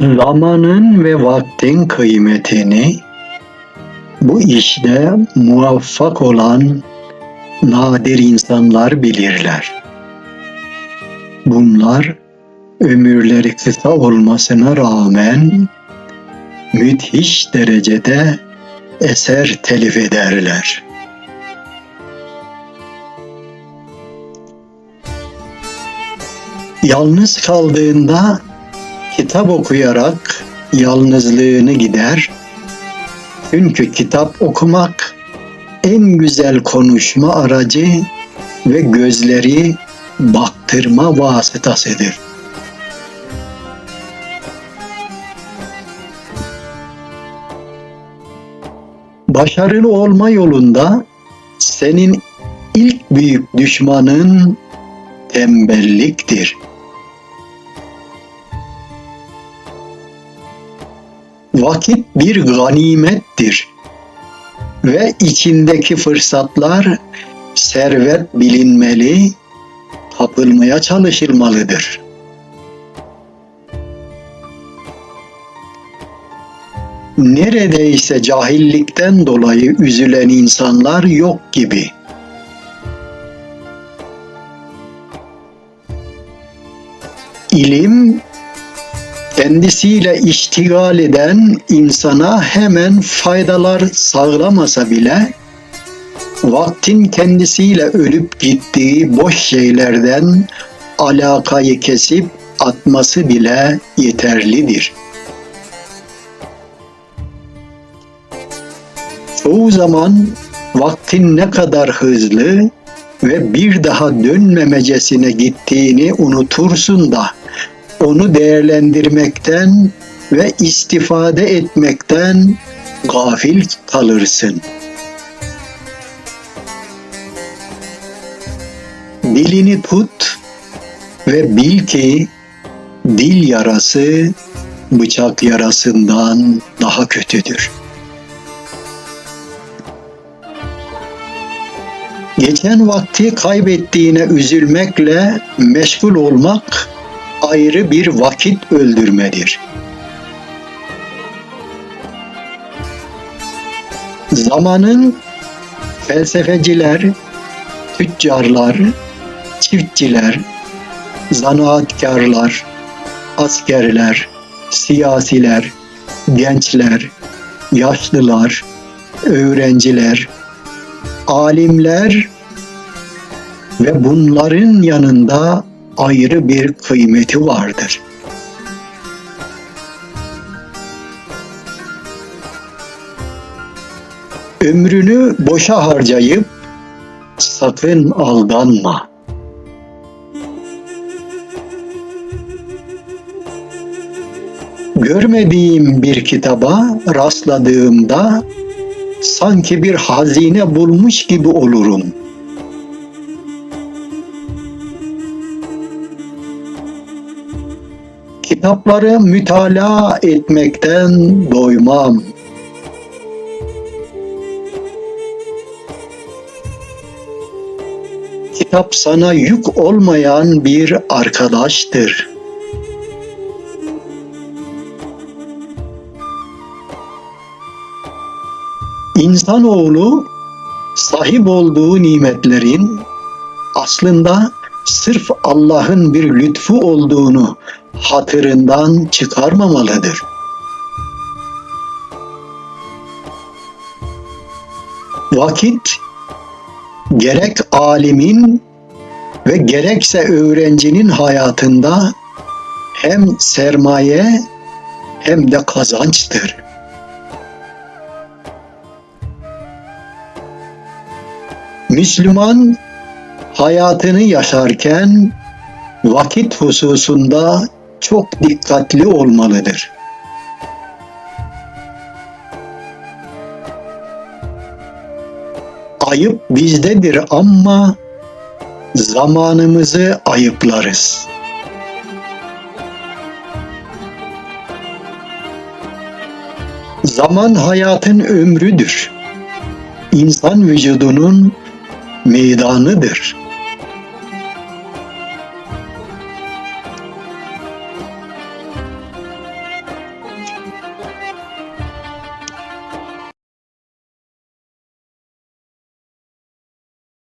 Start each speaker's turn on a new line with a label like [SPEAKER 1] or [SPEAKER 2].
[SPEAKER 1] Zamanın ve vaktin kıymetini bu işte muvaffak olan nadir insanlar bilirler. Bunlar ömürleri kısa olmasına rağmen müthiş derecede eser telif ederler. Yalnız kaldığında kitap okuyarak yalnızlığını gider. Çünkü kitap okumak en güzel konuşma aracı ve gözleri baktırma vasıtasıdır. Başarılı olma yolunda senin ilk büyük düşmanın tembelliktir. Vakit bir ganimettir ve içindeki fırsatlar servet bilinmeli, kapılmaya çalışılmalıdır. Neredeyse cahillikten dolayı üzülen insanlar yok gibi. İlim kendisiyle iştigal eden insana hemen faydalar sağlamasa bile vaktin kendisiyle ölüp gittiği boş şeylerden alakayı kesip atması bile yeterlidir. Çoğu zaman vaktin ne kadar hızlı ve bir daha dönmemecesine gittiğini unutursun da onu değerlendirmekten ve istifade etmekten gafil kalırsın. Dilini tut ve bil ki dil yarası bıçak yarasından daha kötüdür. Geçen vakti kaybettiğine üzülmekle meşgul olmak ayrı bir vakit öldürmedir. Zamanın felsefeciler, tüccarlar, çiftçiler, zanaatkarlar, askerler, siyasiler, gençler, yaşlılar, öğrenciler, alimler ve bunların yanında ayrı bir kıymeti vardır. Ömrünü boşa harcayıp sakın aldanma. Görmediğim bir kitaba rastladığımda sanki bir hazine bulmuş gibi olurum.'' Kitapları mütalaa etmekten doymam. Kitap sana yük olmayan bir arkadaştır. İnsanoğlu sahip olduğu nimetlerin aslında sırf Allah'ın bir lütfu olduğunu hatırından çıkarmamalıdır. Vakit gerek alimin ve gerekse öğrencinin hayatında hem sermaye hem de kazançtır. Müslüman hayatını yaşarken vakit hususunda çok dikkatli olmalıdır. Ayıp bizdedir ama zamanımızı ayıplarız. Zaman hayatın ömrüdür. İnsan vücudunun meydanıdır.